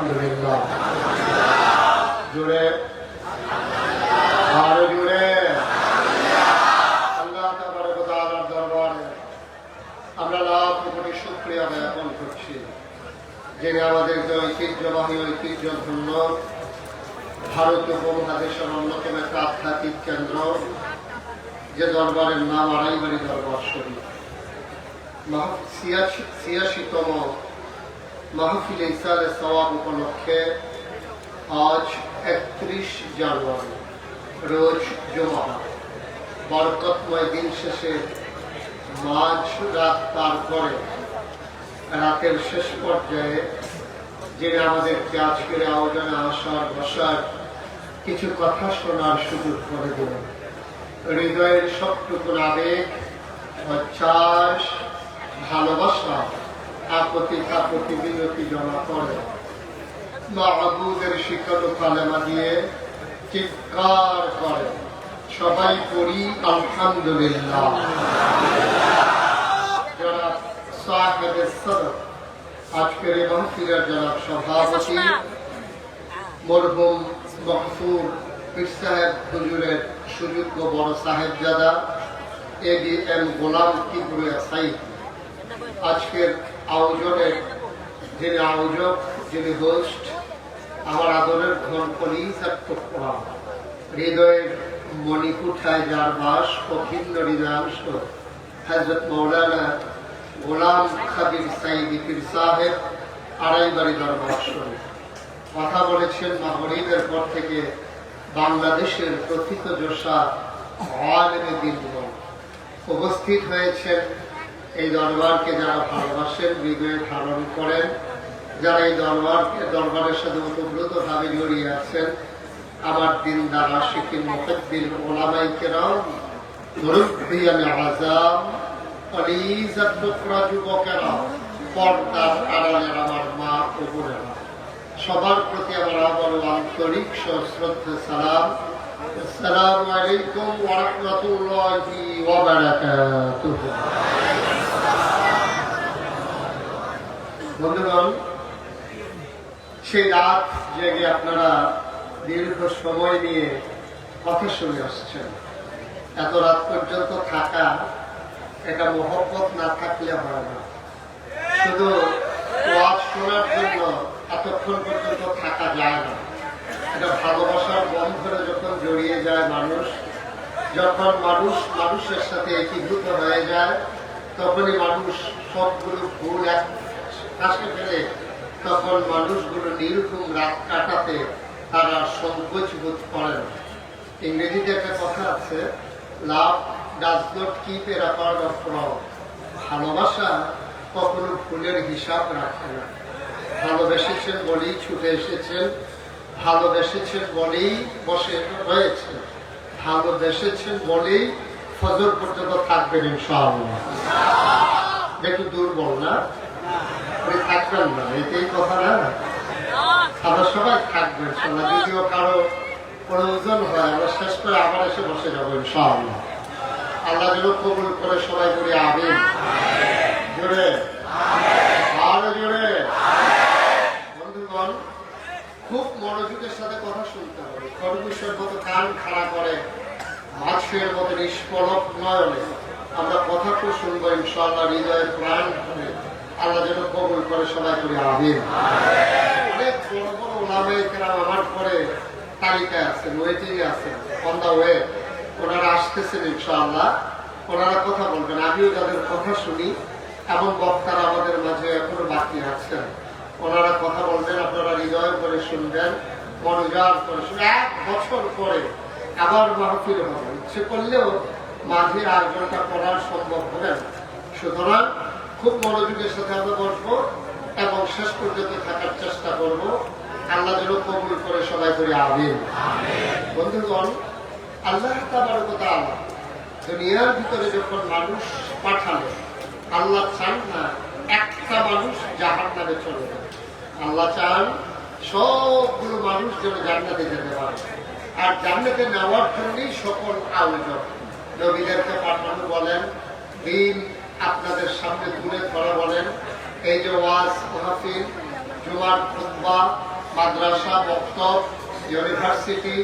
আলহামদুলিল্লাহ। জুড়ে আরও আমাদেরকে ঐতিহ্যবাহী ঐতিহ্য ধন্য ভারত উপমহাদেশের অন্যতম একটা আধ্যাত্মিক কেন্দ্র, যে দরবারের নাম আড়াইবাড়ি দরবার শরীফ। ছিয়াশিতম মাহফিল ইসালে সওয়াব উপলক্ষে আজ একত্রিশ জানুয়ারি, রোজ জমা বরকতময় দিন শেষে মাঝ রাত পার করে রাতের শেষ পর্যায়ে যিনি আমাদেরকে আজকের আয়োজনে আসার বসার কিছু কথা শোনার সুযোগ করে দিলেন হৃদয়ের সবটুকুন আবেগ উচ্ছ্বাস ভালোবাসা আপত্তি কাপতি বিনতি জমা করে মাহবুদের শিকার কালেমা দিয়ে চিৎকার করে। সবাই করি আলহামদুলিল্লাহ। যারা আজকের এই মাহফিলের যারা সভাপতি মরহুম সাহেব হুজুরের সুযোগ্য বড় A B M Golam Kibria Saeed. আজকের আয়োজনের যিনি আয়োজক, যিনি হোস্ট আমার আদরের ঘন কলিজ আর হৃদয়ের মণিকুঠায় যার বাস অখিন্ন হৃদয়াংশ হজরত মৌলানা গোলাম খাবির সাইদি পীর সাহেব আড়াইবাড়ি দরবার শরীফ কথা বলেছেন মাহরিবের পর থেকে বাংলাদেশের প্রথিত যোশা আলেমে দিনগণ উপস্থিত হয়েছেন এই দরবারকে যারা ভালোবাসেন, হৃদয়ে ধারণ করেন, যারা এই দরবারকে, দরবারের সাথে ওতপ্রোতভাবে জড়িয়ে আছেন, আমার দিন দ্বারা শিকিম মুখদ্দিন ওলামাই কেরাম মুরব্বিয়ান আজাম অলিজাত যুবকেরা পর্দার আড়ালের আমার মা ও বোনেরা। সবার প্রতি আন্তরিক সালাম। ওয়া বন্ধুগণ, সেই রাত জেগে আপনারা দীর্ঘ সময় নিয়ে কথা শুনে আসছেন। এত রাত পর্যন্ত থাকা এটা মহব্বত না থাকলে হয় না। শুধু ওয়াজ শোনার জন্য এতক্ষণ পর্যন্ত থাকা যায় না। এটা ভালোবাসার বন্ধনে যখন জড়িয়ে যায় মানুষ, যখন মানুষ মানুষের সাথে একীভূত হয়ে যায়, তখনই মানুষ সবগুলো ভুল এক কাছে ফেলে তখন মানুষগুলো নির্ঘুম রাত কাটাতে তারা সংকোচ বোধ করে না। ইংরেজিতে একটা কথা আছে, love does not keep a record of ভালোবাসা কখনো ফুলের হিসাব রাখে না। ভালোবেসেছেন বলেই ছুটে এসেছেন, ভালোবেসেছেন বলেই বসে রয়েছেন, ভালোবেসেছেন বলেই ফজর পর্যন্ত থাকবেন ইনশাআল্লাহ। একটু দুর্বল না? আপনি থাকবেন না এটাই কথা না? আমরা সবাই থাকব ইনশাল্লাহ। যদিও কারও প্রয়োজন হয় আমরা শেষ করে আবার এসে বসে যাব ইনশাআল্লাহ। আল্লাহ যেন কবুল করে সবাই করে আবেন জোরে। আরও জোরে। বন্ধুগণ খুব মনোযোগের সাথে কথা শুনতে হবে। খরগোশের মতো কান খাড়া করে মাছের মতো নিষ্পলক নয়নে আমরা কথা তো শুনব ইনশাআল্লাহ হৃদয়ের প্রাণ আল্লাহ যেন কবুল করে, সবাই করে আবেন অনেক বড় বড় আমার পরে তালিকায় ওয়েটিং অন দা ওয়ে ওনারা আসতেছেন ওনারা কথা বলবেন, আমিও যাদের কথা শুনি এমন বক্তারা আমাদের মাঝে এখনও বাকি আছেন। ওনারা কথা বলবেন, আপনারা হৃদয় করে শুনবেন মনোজার করে শুনবেন। এক বছর পরে আবার মাহফিল হবে। ইচ্ছে করলেও মাঝে আয়োজনটা করার সম্ভব হবে সুতরাং খুব মনোযোগের সাথে আমরা বসবো এবং শেষ পর্যন্ত থাকার চেষ্টা করব। আল্লাহ যেন কবুল করে সবাই করে আবেন বন্ধুগণ আল্লাহ তাবারকতা দুনিয়ার ভিতরে যখন মানুষ পাঠালো আল্লাহ চান না একটা মানুষ জাহান নামে চলে যাবে আল্লাহ চান সবগুলো মানুষ যেন জান্নাতে যেতে পারে। আর জান্নাতে নেওয়ার জন্যই সকল আয়োজন। নবীদেরকে পাঠানো বলেন দিন আপনাদের সামনে তুলে ধরা বলেন, এই যে ওয়াজ, মাহফিল, জুমার খুতবা, মাদ্রাসা বক্তব ইউনিভার্সিটি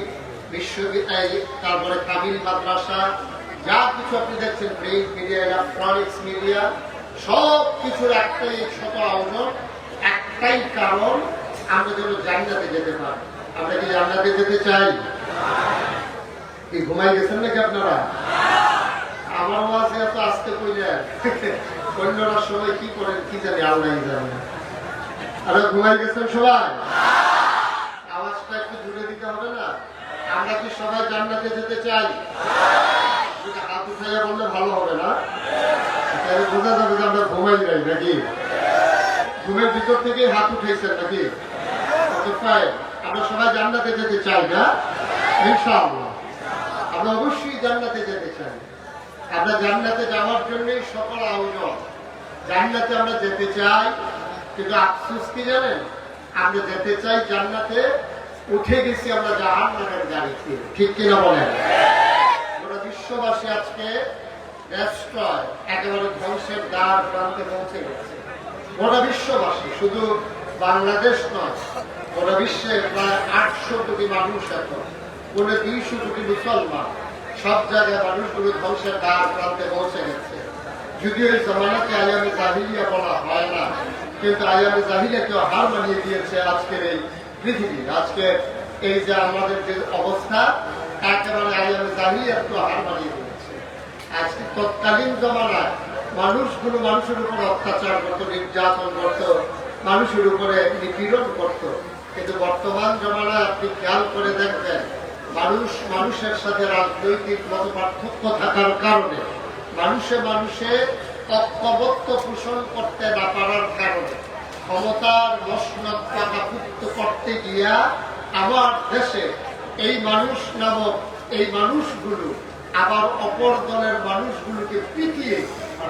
বিশ্ববিদ্যালয় তারপরে কামিল মাদ্রাসা, যা কিছু আপনি দেখছেন, প্রিন্ট মিডিয়া, ইলেকট্রনিক্স মিডিয়া, সব কিছুর একটাই ছোট আয়োজন, একটাই কারণ, আমরা যেন জান্নাতে যেতে পারি। আমরা কি জান্নাতে যেতে চাই? কি ঘুমাই গেছেন নাকি আপনারা? আমার মাঝে এত আসতে কইলেন। অন্যরা সবাই কি করেন, কি জানি আল্লাহ জানে। আরে ঘুমাই গেছেন সবাই? আওয়াজটা একটু জুড়ে দিতে হবে না? আমরা কি সবাই জান্নাতে যেতে চাই? হাত উঠাইয়া বললে ভালো হবে না। তাহলে বোঝা যাবে যে আমরা ঘুমাই যাই নাকি? ঘুমের ভিতর থেকে হাত উঠেছেন নাকি? আমরা সবাই জান্নাতে যেতে চাই না? ইনশাআল্লাহ। আমরা অবশ্যই জান্নাতে যেতে চাই। আমরা জান্নাতে যাওয়ার জন্যই সকল আয়োজন। জান্নাতে আমরা যেতে চাই, কিন্তু আফসুস কি জানেন? আমরা যেতে চাই জান্নাতে, উঠে গেছি আমরা জাহান নামের গাড়িতে ঠিক কিনা বলেন? গোটা বিশ্ববাসী আজকে ব্যস্তয় একেবারে ধ্বংসের দ্বার প্রান্তে পৌঁছে গেছে। গোটা বিশ্ববাসী, শুধু বাংলাদেশ নয় গোটা বিশ্বে প্রায় আটশো কোটি মানুষ এখন কোন দুইশো কোটি মুসলমান। সব জায়গায় মানুষগুলো ধ্বংসের দ্বার প্রান্তে পৌঁছে গেছে। যদিও এই জমানাকে আয়ামে জাহিলিয়া বলা হয় না, কিন্তু আয়ামে জাহিলিয়াকেও হার মানিয়ে দিয়েছে আজকের এই পৃথিবী। আজকে এই যে আমাদের যে অবস্থা, একেবারে আয়ামে জাহিলিয়াকেও হার মানিয়ে দিয়েছে। আজকে তৎকালীন জমানায় মানুষগুলো মানুষের উপর অত্যাচার করতো, নির্যাতন করত, মানুষের উপরে নিপীড়ন করত। কিন্তু বর্তমান জমানায় আপনি খেয়াল করে দেখবেন মানুষ মানুষের সাথে রাজনৈতিক মত পার্থক্য থাকার কারণে, মানুষে মানুষে ঐক্যবদ্ধ পোষণ করতে না পারার কারণে, ক্ষমতার মসনদ করতে গিয়া আমার দেশে এই মানুষ নামক এই মানুষগুলো, আবার অপর দলের মানুষগুলোকে পিটিয়ে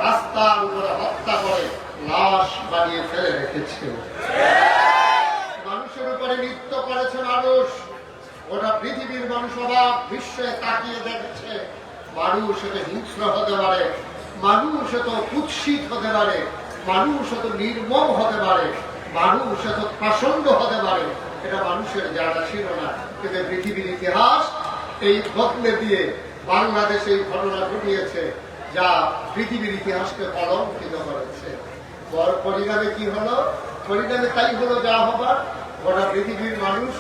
রাস্তার উপরে হত্যা করে লাশ বানিয়ে ফেলে রেখেছে। মানুষের উপরে নৃত্য করেছে মানুষ। ওটা পৃথিবীর মানুষ বিশ্বে তাকিয়ে দেখছে, মানুষ এত হিংস্র হতে পারে, মানুষ এত কুৎসিত হতে পারে, মানুষ এত নির্মম হতে পারে, মানুষ এত প্রসন্ন হতে পারে। এটা মানুষের জানা ছিল না। কিন্তু পৃথিবীর ইতিহাস এই বদলে দিয়ে বাংলাদেশ এই ঘটনা ঘটিয়েছে, যা পৃথিবীর ইতিহাসকে কলঙ্কিত করেছে। পরিণামে কি হলো? পরিণামে তাই হলো যা হবার। গোটা পৃথিবীর মানুষ